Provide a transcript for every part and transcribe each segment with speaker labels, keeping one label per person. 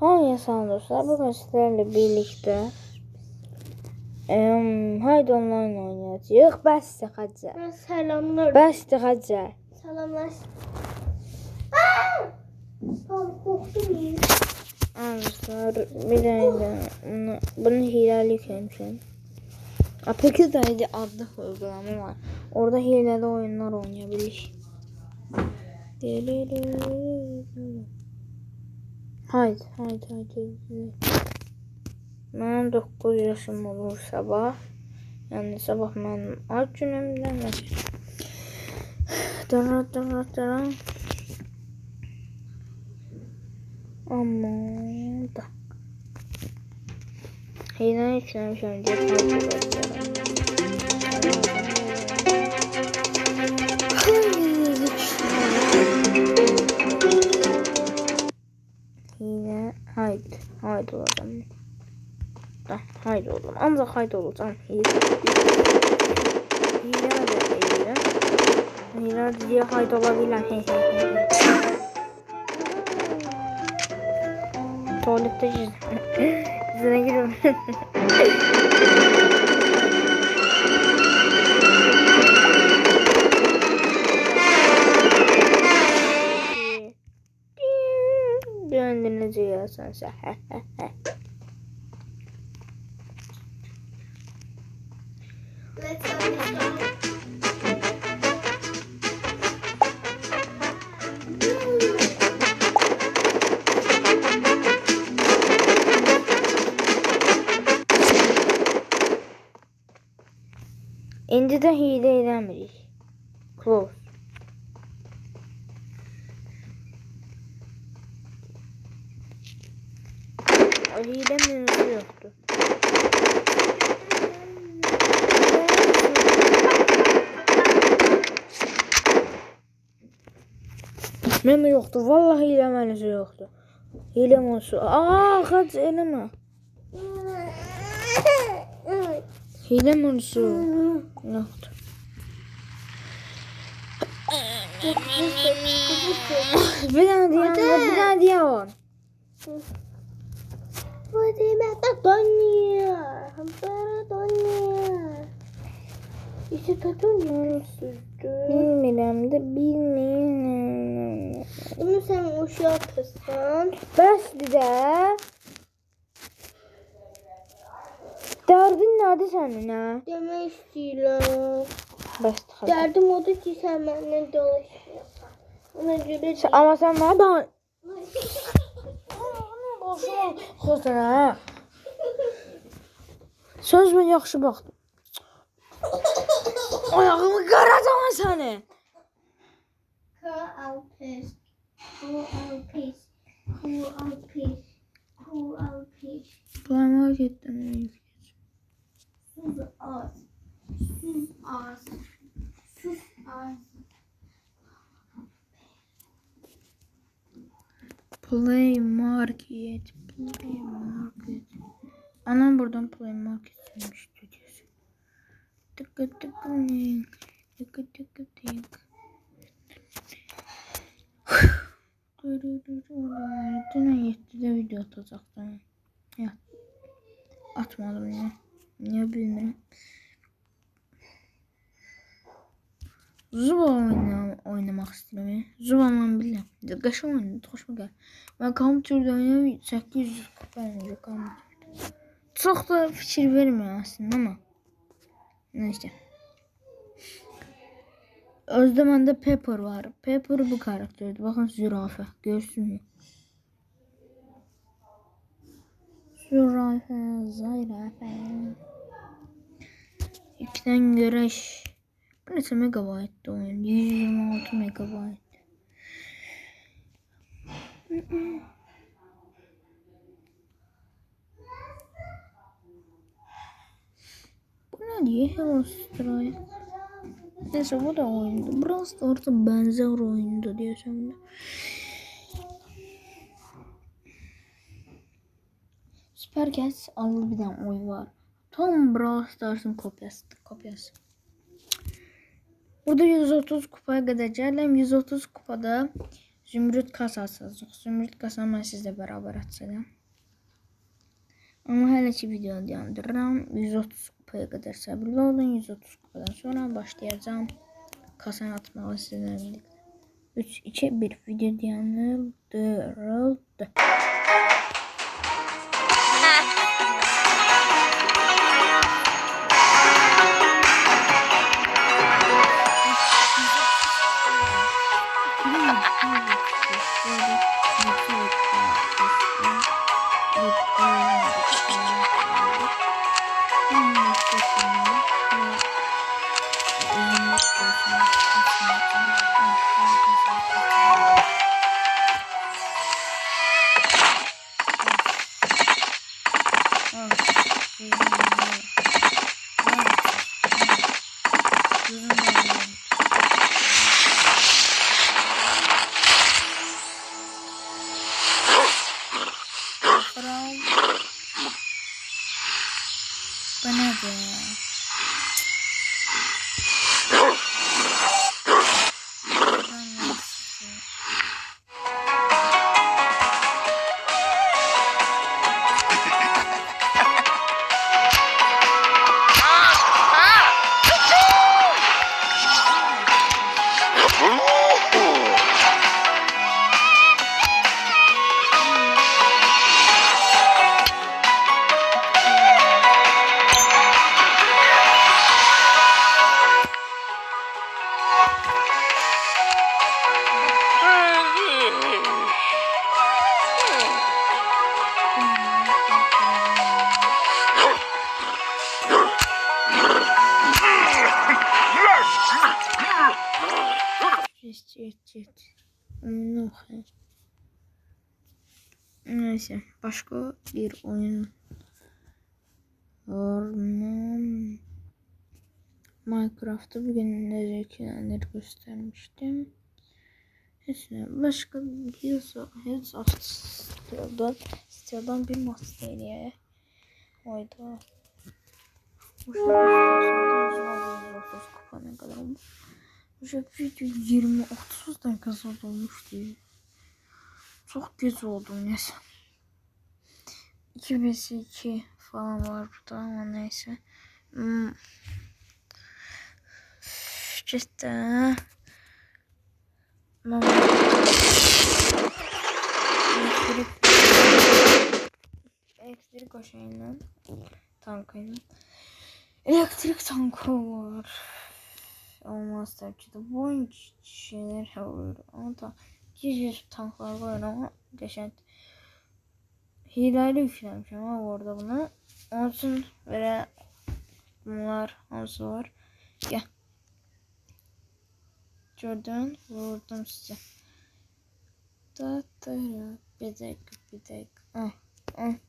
Speaker 1: Hayır sağ dostlar. Bugün sizlerle birlikte em, haydi online oynayacağız.
Speaker 2: Selamlar.
Speaker 1: Bəsdir Hacı.
Speaker 2: Selamlar. Aa! Korktum ya.
Speaker 1: Arkadaşlar bir tane bunu, bunu hileli yüklemişim. Apeki Daydı adlı uygulama var. Orada hileli oyunlar oynayabilir. Haydi haydi haydi. Mənim 9 yaşım olur sabah. Yəni sabah mənim ad günümdə nədir? Dara dara dara. Aman da. Heydən yükləmişəm deyə Haydi haydi olacağım. Da haydi oğlum. Ancak haydi olacağım. Hile. Hile de hile. Hile diye haydi olabilir. He he he. he. Tuvalette Yüzüne giriyorum.
Speaker 2: go.
Speaker 1: İndi de hile eləmirik. Close. O hile mevzu yoktu. Meme yoktu. Vallahi hile mevzu yoktu. Hile mevzu. Aa kaç eleme. Hile mevzu yoktu. Bir tane diyen var, bir tane diyen var.
Speaker 2: Fadime Tonya. Hampara Tonya. İşte Tonya sürdü.
Speaker 1: Bilmirəm də, bilmirəm.
Speaker 2: Bunu sen uşağı kızsan.
Speaker 1: Bəsdir də. Dərdin nədir sənin, hə?
Speaker 2: Demek istiyorlar.
Speaker 1: Bəsdir xəstə.
Speaker 2: Derdim odur ki sen benimle dolaşıyorsun. Ona göre
Speaker 1: Sən- Amma sən mənə da... Boşuna xəstə, hə? Söz mən yaxşı baxdım. Ayağımı qaracam səni.
Speaker 2: Ku alpis.
Speaker 1: Playma getdim.
Speaker 2: Sus az. Sus az. Sus az.
Speaker 1: Play Market. Play Market. Anam buradan Play Market silmiş stüdyosu. Tıkı tıkı link. Tıkı tıkı link. Dün 7'de video atacaktım. Ya. Atmadım ya. Niye bilmiyorum. Zuba oynam oynamak istiyorum. Zuba ben bilirəm. Qəşəng oyundur, xoşuma gəlir. Mən kompüterdə oynayıram 800 kupa ilə kompüterdə. Çox da fikir vermirəm əslində amma. Nəysə. Özdə məndə Pepper var. Pepper bu karakterdir. Baxın zürafə. Görürsünüz? Zürafə, zürafə. İlkdən görək. Bu neçə megabaytdı oyun? 126 megabayt. Bu ne diye Hello Strike. Neyse bu da oyundu. Brawl Stars'a benzer oyundu diye söyledi. Süper adlı bir tane oyun var. Tam Brawl Stars'ın kopyası. kopyası. Burada 130 kupaya kadar geldim. 130 kupada Zümrüt kasası. Zümrüt kasanı mən sizlə bərabər açacağam. Amma hələ ki videonu dayandırıram. 130 kupaya qədər səbirli olun. 130 kupadan sonra başlayacağım kasanı atmağa sizlə birlikdə. 3, 2, 1 video dayandırıldı. Chat Oyunu. Neyse başka bir oyun var mı? Minecraft'ı bugün özellikler göstermiştim. Neyse başka bir Hills of Steel'dan bir Masteriye oydu. Bu şarkı 30 kadar olmuş. Şey video 20-30 dakika sonra olmuş diye. Çok geç oldu neyse. 2 vs 2 falan var burada ama neyse. Hmm. Cidden. Mama. Elektrik o şeyle. Tankıyla. Elektrik tankı var. Olmaz tabii ki de. Bu oyun şeyler oluyor. Ama da gizli tanklar var ama geçen hileyle yüklemişim ama bu arada. Onun için böyle bunlar hamsi var. Gel. Gördün vurdum size. Da da. Bir dakika bir dakika. Ah, ah.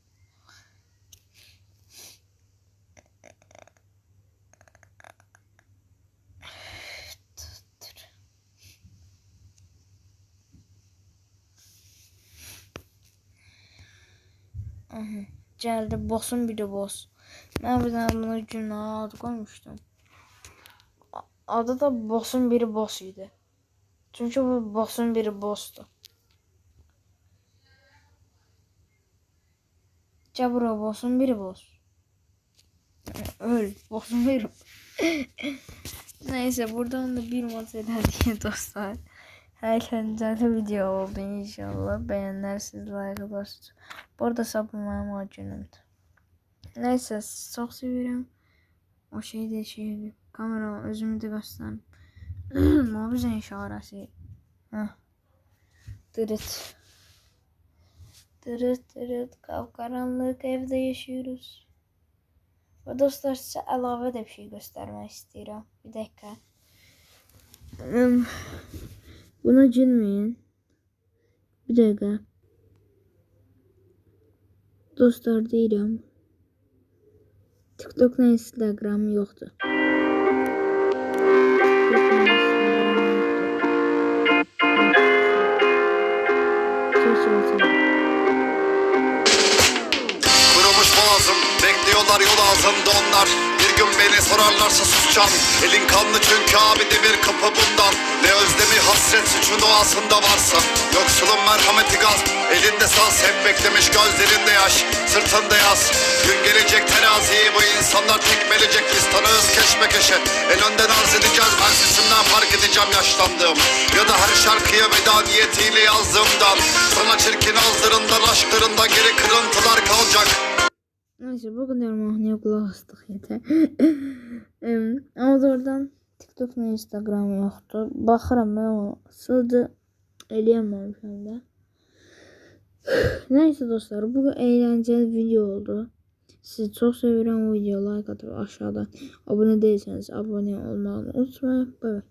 Speaker 1: Geldi boss'un bir de boss. Ben bir tane buna günah adı koymuştum. Adı da boss'un biri boss idi. Çünkü bu boss'un biri boss'tu. Cabro boss'un biri boss. Öl. Boss'un biri. Neyse buradan da bir materyal diye dostlar. Hər kəndinizə video oldu inşallah. Bəyənərsiniz, layiq olarsınız. Bu arada sabah mənim ad günümdür. Nəysə, sizi çox sevirəm. O şey də şey, kamera özümü də göstərim. Mobizen işarəsi. Hə. Dırıt. Dırıt dırıt qapqaranlıq evdə yaşayırıq. Və dostlar sizə əlavə də bir şey göstərmək istəyirəm. Bir dəqiqə. Um, hmm. Buna gülmeyin. Bir dakika. Dostlar deyirəm. TikTokla Instagram olsaydı.
Speaker 3: Kurumuş boğazım Bekliyorlar yol ağzımda onlar gün beni sorarlarsa susacağım. Elin kanlı çünkü abi demir kapı bundan. Ne özlemi hasret suçun doğasında varsa. Yoksulun merhameti gaz. Elinde saz hep beklemiş gözlerinde yaş. Sırtında yaz Gün gelecek teraziyi bu insanlar tekmelecek Biz tanığız keşmekeşe El önden arz edeceğiz ben sesimden fark edeceğim yaşlandığım. Ya da her şarkıya veda niyetiyle yazdığımdan. Sana çirkin ağızlarından aşklarından geri kırıntılar kalacak
Speaker 1: Neyse bu kadar mahnıya kulak astık yeter. Ama doğrudan TikTok ve Instagram yoktu. Baxıram ben o sıldı eləyəməmişəm də. Neyse dostlar bu eğlenceli video oldu. Sizi çok seviyorum. Videoya like atıp aşağıdan abone değilseniz abone olmayı unutmayın. Bay bay.